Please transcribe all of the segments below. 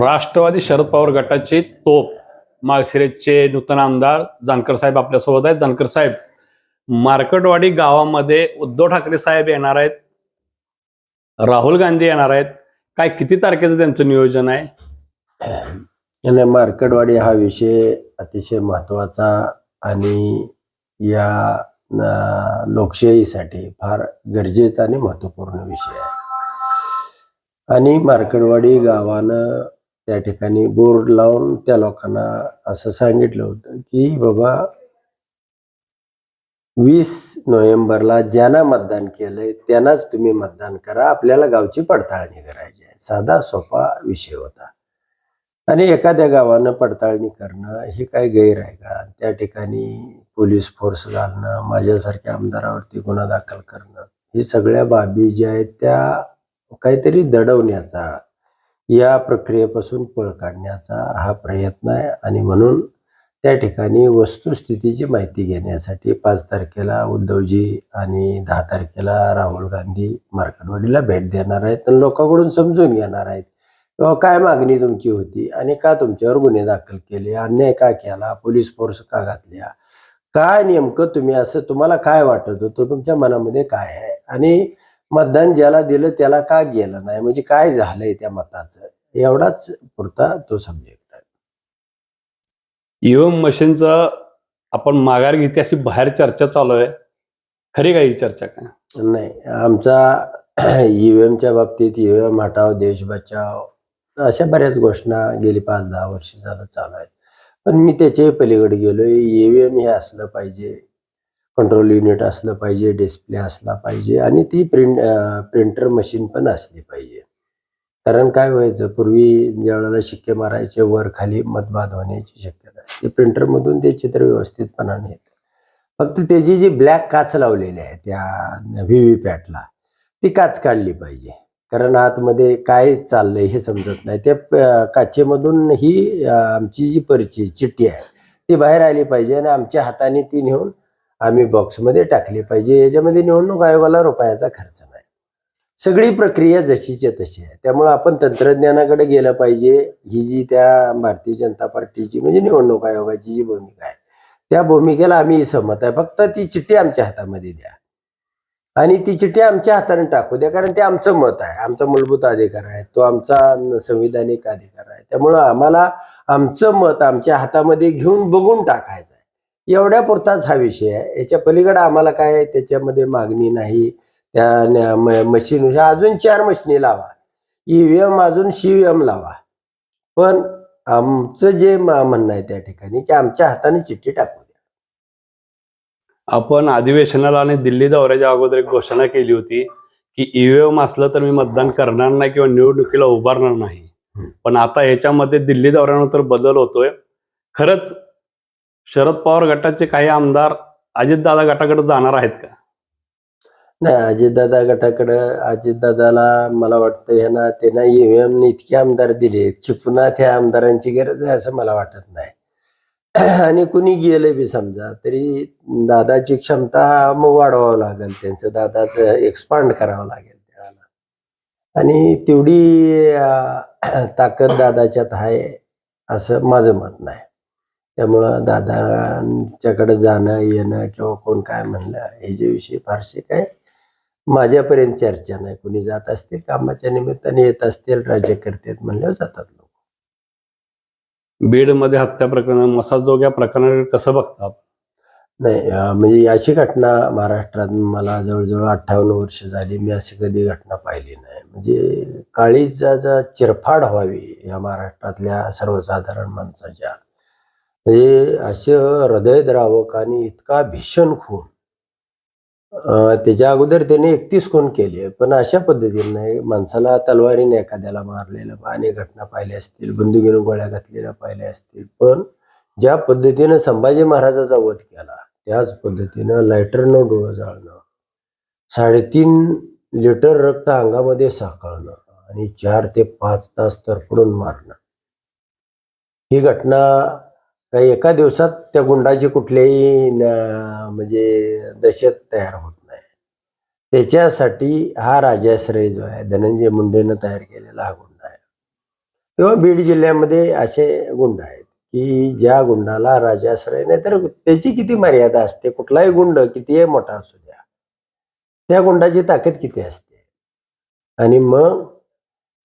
राष्ट्रवादी शरद पवार गटाचे तोप माळशिरेचे नूतन आमदार जानकर साहेब आपल्यासोबत आहेत. जानकर साहेब मार्केटवाडी गावामध्ये उद्धव ठाकरे साहेब येणार आहेत राहुल गांधी येणार आहेत. काय किती तारखेचं त्यांचं नियोजन आहे? आणि मार्केटवाडी हा विषय अतिशय महत्त्वाचा आणि या लोकशाहीसाठी फार गरजेचा आणि महत्त्वपूर्ण विषय आहे. आणि मार्केटवाडी गावानं त्या ठिकाणी बोर्ड लावून त्या लोकांना असं सांगितलं होतं की बाबा वीस नोव्हेंबरला ज्यांना मतदान केलंय त्यांनाच तुम्ही मतदान करा. आपल्याला गावची पडताळणी करायची आहे. साधा सोपा विषय होता. आणि एखाद्या गावानं पडताळणी करणं हे काय गैर आहे का? त्या ठिकाणी पोलीस फोर्स घालणं माझ्यासारख्या आमदारावरती गुन्हा दाखल करणं हे सगळ्या बाबी ज्या आहेत त्या काहीतरी दडवण्याचा या प्रक्रियेपासून पळ काढण्याचा हा प्रयत्न आहे. आणि म्हणून त्या ठिकाणी वस्तुस्थितीची माहिती घेण्यासाठी पाच तारखेला उद्धवजी आणि दहा तारखेला राहुल गांधी मार्केटवाडीला भेट देणार आहेत आणि लोकांकडून समजून घेणार आहेत. किंवा काय मागणी तुमची होती आणि का तुमच्यावर गुन्हे दाखल केले अन्याय का केला पोलीस फोर्स का घातल्या? काय नेमकं तुम्ही असं तुम्हाला काय वाटत होतं? तुमच्या मनामध्ये काय आहे? आणि मतदान ज्याला दिलं त्याला का गेलं नाही? म्हणजे काय झालंय त्या मताचं? एवढाच पुरता तो सब्जेक्ट आहे. ईव्हीएम मशीनचं आपण माघार घेते अशी बाहेर चर्चा चालू आहे. खरी का ही चर्चा काय? नाही. आमचा ईव्हीएमच्या बाबतीत ईव्हीएम हटाव देश बचाव अशा बऱ्याच घोषणा गेली पाच दहा वर्ष झालं चालू आहेत. पण मी त्याच्याही पलीकडे गेलोय. ईव्हीएम हे असलं पाहिजे. कंट्रोल युनिट असलं पाहिजे डिस्प्ले असला पाहिजे आणि ती प्रिंट प्रिंटर मशीन पण असली पाहिजे. कारण काय व्हायचं पूर्वी ज्या वेळेला शिक्के मारायचे वर खाली मतभाद होण्याची शक्यता असते. प्रिंटरमधून ते चित्र व्यवस्थितपणाने येतं. फक्त त्याची जी ब्लॅक काच लावलेली आहे त्या व्ही व्ही पॅटला ती काच काढली पाहिजे. कारण आतमध्ये काय चाललंय हे समजत नाही. त्या काचेमधून ही आमची जी परिचय चिठ्ठी आहे ती बाहेर आली पाहिजे आणि आमच्या हाताने ती नेऊन आम्ही बॉक्समध्ये टाकली पाहिजे. याच्यामध्ये निवडणूक आयोगाला रुपयाचा खर्च नाही. सगळी प्रक्रिया जशीच्या तशी आहे. त्यामुळे आपण तंत्रज्ञानाकडे गेलं पाहिजे. ही जी त्या भारतीय जनता पार्टीची म्हणजे निवडणूक आयोगाची जी भूमिका आहे त्या भूमिकेला आम्ही सहमत आहे. फक्त ती चिठ्ठी आमच्या हातामध्ये द्या. आणि ती चिठ्ठी आमच्या हाताने टाकू द्या. कारण ते आमचं मत आहे. आमचा मूलभूत अधिकार आहे. तो आमचा संविधानिक अधिकार आहे. त्यामुळं आम्हाला आमचं मत आमच्या हातामध्ये घेऊन बघून टाकायचं आहे. एवढ्या पुरताच हा विषय आहे. याच्या पलीकडे आम्हाला काय त्याच्यामध्ये मागणी नाही. त्या मशीन अजून चार मशिनी लावा. ईव्हीएम अजून सीव्हीएम लावा. पण आमचं जे म्हणणं आहे त्या ठिकाणी की आमच्या हाताने चिठ्ठी टाकू द्या. आपण अधिवेशनाला आणि दिल्ली दौऱ्याच्या अगोदर एक घोषणा केली होती की ईव्हीएम असलं तर मी मतदान करणार नाही किंवा निवडणुकीला उभारणार नाही. पण आता ह्याच्यामध्ये दिल्ली दौऱ्यानंतर बदल होतोय. खरंच शरद पवार गटाचे काही आमदार अजितदादा गटाकडे जाणार आहेत का? नाही अजितदादा गटाकडं अजितदादाला मला वाटतं ह्यांना त्यांना ईव्हीएम इतके आमदार दिले की पुन्हा त्या आमदारांची गरज आहे असं मला वाटत नाही. आणि कुणी गेलं बी समजा तरी दादाची क्षमता मग वाढवावं लागेल त्यांचं दादाचं एक्सपांड करावं लागेल त्याला आणि तेवढी ताकद दादाच्यात आहे असं माझं मत नाही. त्यामुळं दादांच्याकडे जाणं येणं किंवा कोण काय म्हणलं हे जे विषय फारसे काय माझ्यापर्यंत चर्चा नाही. कोणी जात असतील कामाच्या निमित्ताने येत असतील राज्यकर्ते म्हणल्यावर जातात लोक. बीडमध्ये हत्या प्रकरण मसाजोग या प्रकरणाकडे कसं बघता आपण? नाही म्हणजे अशी घटना महाराष्ट्रात मला जवळजवळ अठ्ठावन्न वर्ष झाली. मी अशी कधी घटना पाहिली नाही. म्हणजे काळीचा चिरफाड व्हावी या महाराष्ट्रातल्या सर्वसाधारण माणसाच्या हे असं हृदयद्रावक आणि इतका भीषण खून. त्याच्या अगोदर त्याने एकतीस खून केले पण अशा पद्धतीने माणसाला तलवारीने एखाद्याला मारलेलं अनेक घटना पाहिल्या असतील बंदुकीनं गोळ्या घातलेल्या पाहिल्या असतील पण ज्या पद्धतीनं संभाजी महाराजाचा वध केला त्याच पद्धतीनं लायटरनं डोळं जाळणं साडेतीन लिटर रक्त अंगामध्ये साकळणं आणि चार ते पाच तास तरफडून मारणं. ही घटना काही एका दिवसात त्या गुंडाची कुठल्याही म्हणजे दहशत तयार होत नाही. त्याच्यासाठी हा राजाश्रय जो आहे धनंजय मुंडेनं तयार केलेला हा गुंड आहे. तेव्हा बीड जिल्ह्यामध्ये असे गुंड आहेत की ज्या गुंडाला राजाश्रय नाही तर त्याची किती मर्यादा असते? कुठलाही गुंड कितीही मोठा असू द्या त्या गुंडाची ताकद किती असते? आणि मग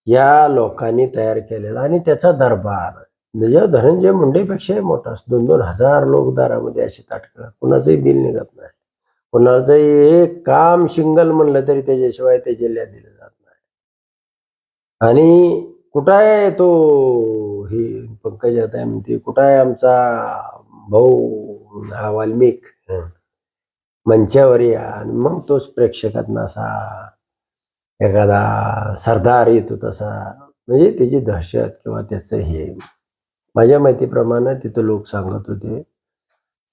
या लोकांनी तयार केलेला आणि त्याचा दरबार म्हणजे धनंजय मुंडेपेक्षाही मोठा असतो. दोन दोन हजार लोक दारामध्ये असे ताटकळत कुणाचंही बिल निघत नाही. कुणाचंही एक काम शिंगल म्हणलं तरी त्याच्याशिवाय ते जिल्ह्यात दिलं जात नाही. आणि कुठं आहे तो? हे पंकज आता म्हणते? कुठं आहे आमचा भाऊ? हा वाल्मिक. मंचावर या आणि मग तोच प्रेक्षकांना असा एखादा सरदार येतो तसा. म्हणजे त्याची दहशत किंवा त्याचं हे. माझ्या माहितीप्रमाणे तिथं लोक सांगत होते.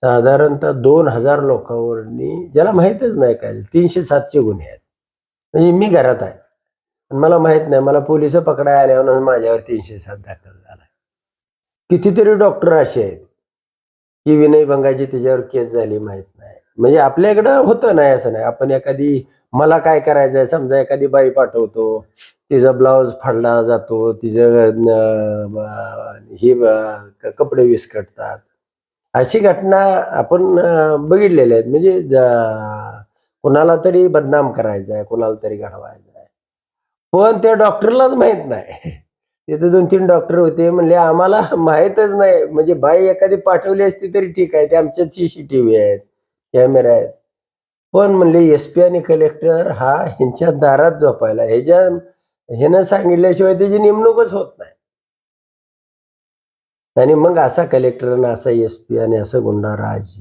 साधारणतः दोन हजार लोकांवरनी ज्याला माहीतच नाही काय तीनशे सातशे गुन्हे आहेत. म्हणजे मी घरात आहे. पण मला माहीत नाही मला पोलीस पकडाय आल्यावर माझ्यावर तीनशे सात दाखल झाला. कितीतरी डॉक्टर असे आहेत की विनयभंगाची त्याच्यावर केस झाली माहीत नाही. म्हणजे आपल्या इकडं होतं नाही असं नाही. आपण एखादी मला काय करायचं आहे समजा एखादी बाई पाठवतो तिचा ब्लाऊज फाडला जातो तिचं ही हे कपडे विस्कटतात. अशी घटना आपण बघितलेल्या आहेत. म्हणजे कुणाला तरी बदनाम करायचं आहे कुणाला तरी घडवायचं आहे पण त्या डॉक्टरलाच माहीत नाही. तिथे दोन तीन डॉक्टर होते म्हणले आम्हाला माहीतच नाही. म्हणजे बाई एखादी पाठवली असती तरी ठीक आहे. ते आमच्या सी सी टी व्ही आहेत कॅमेरा आहेत. पण म्हणले एस पी आणि कलेक्टर हा ह्यांच्या दारात झोपायला. ह्याच्या ह्यानं सांगितल्याशिवाय त्याची नेमणूकच होत नाही. आणि मग असा कलेक्टर आणि असा एस पी आणि असं गुंडा राज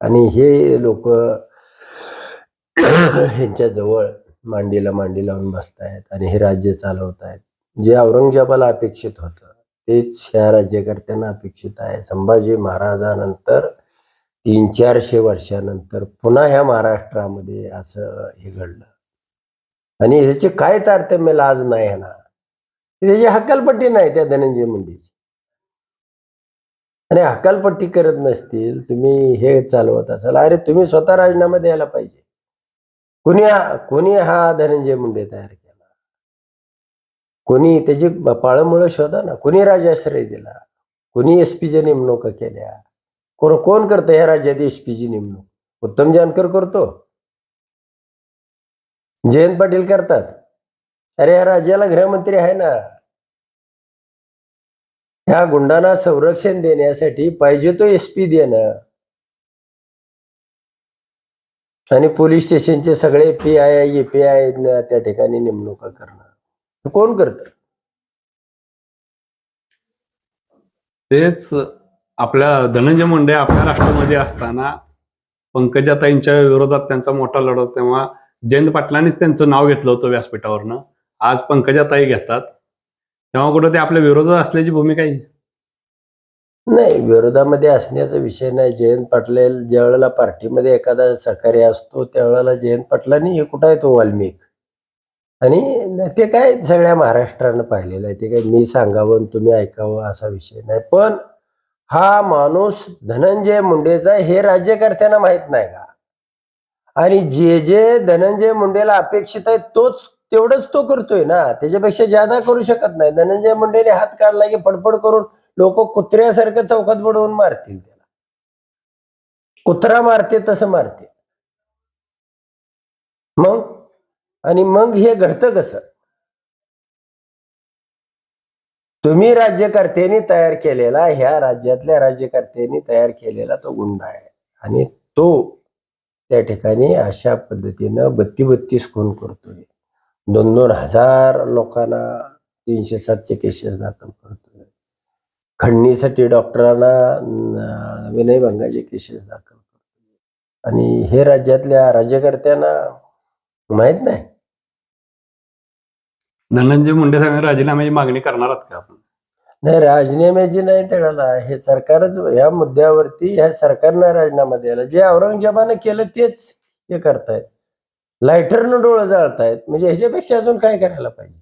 आणि हे लोक ह्यांच्या जवळ मांडीला मांडी लावून बसतायत आणि हे राज्य चालवत आहेत जे औरंगजेबाला अपेक्षित होतं तेच ह्या राज्यकर्त्यांना अपेक्षित आहे. संभाजी महाराजानंतर तीन चारशे वर्षानंतर पुन्हा ह्या महाराष्ट्रामध्ये असं हे घडलं. आणि ह्याचे काय तारतम्य लाज नाही ना त्याची हकालपट्टी नाही त्या धनंजय मुंडेची. आणि हकालपट्टी करत नसतील तुम्ही हे चालवत असाल अरे तुम्ही स्वतः राजीनामा द्यायला पाहिजे. कुणी कोणी हा धनंजय मुंडे तयार केला? कोणी त्याची पाळमुळं शोधा ना. कोणी राजाश्रय दिला? कोणी एस पीच्या नेमणुका केल्या? कोण कोण करतं ह्या राज्यात एस पीची नेमणूक? उत्तम जानकर करतो. जयंत पाटील करतात. अरे या राज्याला गृहमंत्री आहे ना. ह्या गुंडांना संरक्षण देण्यासाठी पाहिजे तो एस पी देणं. आणि पोलीस स्टेशनचे सगळे P I A P I त्या ठिकाणी नेमणुका करणं कोण करत? तेच आपल्या धनंजय मुंडे आपल्या राष्ट्रामध्ये असताना पंकजाताईंच्या विरोधात त्यांचा मोठा लढा होता तेव्हा जयंत पाटलांनीच त्यांचं नाव घेतलं होतं व्यासपीठावरनं. आज पंकजाताई घेतात. तेव्हा कुठं ते आपल्या विरोधात असल्याची भूमिका आहे? नाही विरोधामध्ये असण्याचा विषय नाही. जयंत पाटलेल ज्या वेळेला पार्टीमध्ये एखादा सहकार्य असतो त्यावेळेला जयंत पाटलांनी हे कुठं आहे तो वाल्मिक? आणि ते काय सगळ्या महाराष्ट्रानं पाहिलेलं आहे. ते काय मी सांगावं तुम्ही ऐकावं असा विषय नाही. पण हा माणूस धनंजय मुंडेचा हे राज्यकर्त्यांना माहीत नाही का? आणि जे जे धनंजय मुंडेला अपेक्षित आहे तोच तेवढंच तो करतोय ना. त्याच्यापेक्षा ज्यादा करू शकत नाही. धनंजय मुंडेने हात काढला की फडफड करून लोक कुत्र्यासारखं चौकात बुडवून मारतील त्याला. कुत्रा मारते तसं मारते. मग? आणि मग हे घडतं कसं? तुम्ही राज्यकर्त्यांनी तयार केलेला ह्या राज्यातल्या राज्यकर्त्यांनी तयार केलेला तो गुंडा आहे. आणि तो त्या ठिकाणी अशा पद्धतीनं बत्ती बत्तीस खून करतोय. दोन दोन हजार लोकांना तीनशे सातशे केसेस दाखल करतोय. खंडणीसाठी डॉक्टरांना विनयभंगाचे केसेस दाखल करतोय. आणि हे राज्यातल्या राज्यकर्त्यांना माहीत नाही. धनंजय मुंडे साहेब राजीनाम्याची मागणी करणार आहात का आपण? नाही राजीनाम्याची नाही त्याला. हे सरकारच या मुद्द्यावरती ह्या सरकारनं राजीनामा द्यायला जे औरंगजेबानं केलं तेच हे करतायत. लायटरनं डोळं जाळतायत. म्हणजे ह्याच्यापेक्षा अजून काय करायला पाहिजे?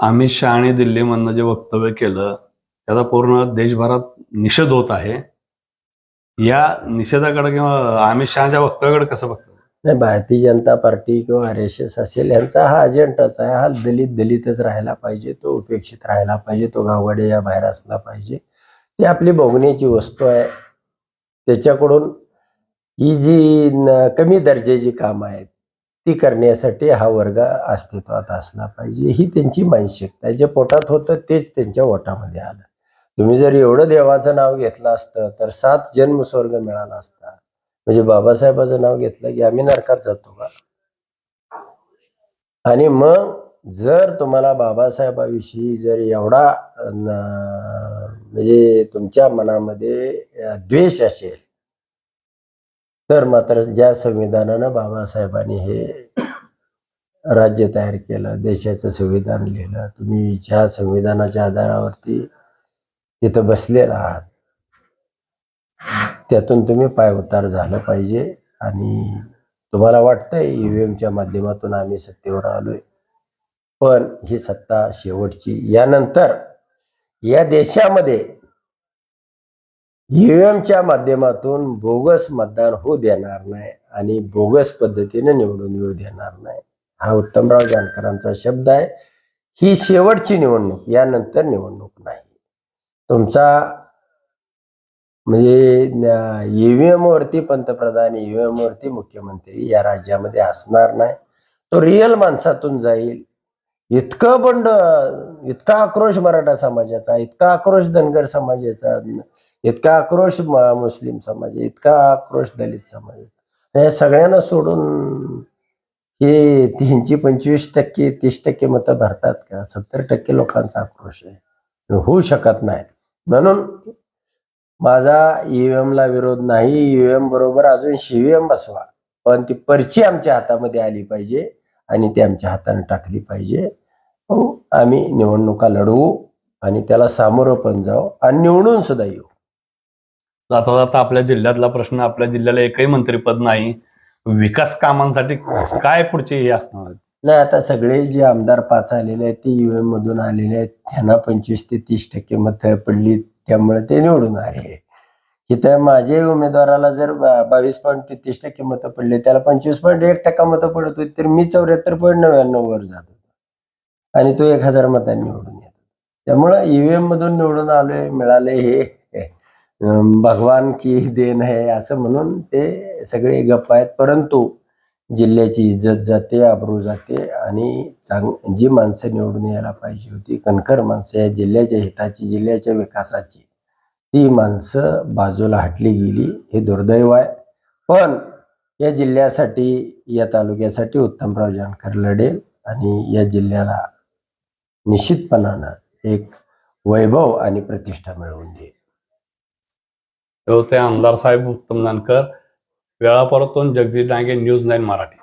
अमित शहाने दिल्लीमधनं जे वक्तव्य केलं त्याचा पूर्ण देशभरात निषेध होत आहे. या निषेधाकडे किंवा अमित शहाच्या वक्तव्याकडे कसं बघतो नाही भारतीय जनता पार्टी किंवा आर एस एस असेल यांचा हा अजेंडाच आहे. हा दलित दलितच राहायला पाहिजे तो उपेक्षित राहायला पाहिजे तो गावगाड्या बाहेर असला पाहिजे. ही आपली बघण्याची वस्तू आहे. त्याच्याकडून ही जी कमी दर्जाची कामं आहेत ती करण्यासाठी हा वर्ग अस्तित्वात असला पाहिजे. ही त्यांची मानसिकता आहे. जे पोटात होतं तेच त्यांच्या ओटामध्ये आलं. तुम्ही जर एवढं देवाचं नाव घेतलं असतं तर सात जन्मस्वर्ग मिळाला असता. म्हणजे बाबासाहेबाचं नाव घेतलं की आम्ही नरकात जातो का? आणि मग जर तुम्हाला बाबासाहेबाविषयी जर एवढा म्हणजे तुमच्या मनामध्ये द्वेष असेल तर मात्र ज्या संविधानानं बाबासाहेबांनी हे राज्य तयार केलं देशाचं संविधान लिहिलं तुम्ही ज्या संविधानाच्या आधारावरती तिथं बसलेला आहात त्यातून तुम्ही पाय उतार झालं पाहिजे. आणि तुम्हाला वाटतंय ईव्हीएमच्या माध्यमातून आम्ही सत्तेवर आलोय. पण ही सत्ता शेवटची यानंतर या देशामध्ये ईव्हीएमच्या माध्यमातून बोगस मतदान होऊ देणार नाही आणि बोगस पद्धतीने निवडून येऊ देणार नाही. हा उत्तमराव जानकरांचा शब्द आहे. ही शेवटची निवडणूक यानंतर निवडणूक नाही. तुमचा म्हणजे ईव्हीएम वरती पंतप्रधान ईव्हीएम वरती मुख्यमंत्री या राज्यामध्ये असणार नाही. तो रिअल माणसातून जाईल. इतकं बंड इतका आक्रोश मराठा समाजाचा इतका आक्रोश धनगर समाजाचा इतका आक्रोश मुस्लिम समाज इतका आक्रोश दलित समाजाचा. हे सगळ्यांना सोडून हे तीनशे पंचवीस टक्के तीस टक्के मतं भरतात का? सत्तर टक्के लोकांचा आक्रोश आहे. होऊ शकत नाही. म्हणून माझा ईव्हीएम ला विरोध नाही. ईव्हीएम बरोबर अजून शिव्हीएम बसवा. पण ती पर्ची आमच्या हातामध्ये आली पाहिजे आणि ती आमच्या हाताने टाकली पाहिजे. मग आम्ही निवडणुका लढवू आणि त्याला सामोरं पण जाऊ आणि निवडून सुद्धा येऊ. जाता जाता आपल्या जिल्ह्यातला प्रश्न आपल्या जिल्ह्याला एकही मंत्रीपद नाही. विकास कामांसाठी काय पुढचे हे असणार? नाही आता सगळे जे आमदार पाच आलेले आहेत ते ईव्हीएम मधून आलेले आहेत. त्यांना पंचवीस ते तीस टक्के मतं पडली त्यामुळे ते निवडून आले. इथं माझे उमेदवाराला जर बावीस पॉईंट तेहतीस टक्के मतं पडले त्याला पंचवीस पॉईंट एक टक्का मतं पडत होती तर मी चौऱ्याहत्तर पॉईंट नव्याण्णव वर जात होतो. आणि तो एक हजार मतांनी निवडून येतो त्यामुळं ईव्हीएम मधून निवडून आलोय मिळाले हे. भगवान की देन आहे असं म्हणून ते सगळे गप्प आहेत. परंतु जिल्ह्याची इज्जत जाते आबरू जाते आणि चांग जी माणसं निवडून यायला पाहिजे होती कणखर माणसं या जिल्ह्याच्या हिताची जिल्ह्याच्या विकासाची ती माणसं बाजूला हटली गेली हे दुर्दैव आहे. पण या जिल्ह्यासाठी या तालुक्यासाठी उत्तमराव जानकर लढेल आणि या जिल्ह्याला निश्चितपणानं एक वैभव आणि प्रतिष्ठा मिळवून देईल. ते होते आमदार साहेब उत्तम जानकर. वेळापरतून जगदीश डांगे न्यूज नाईन मराठी.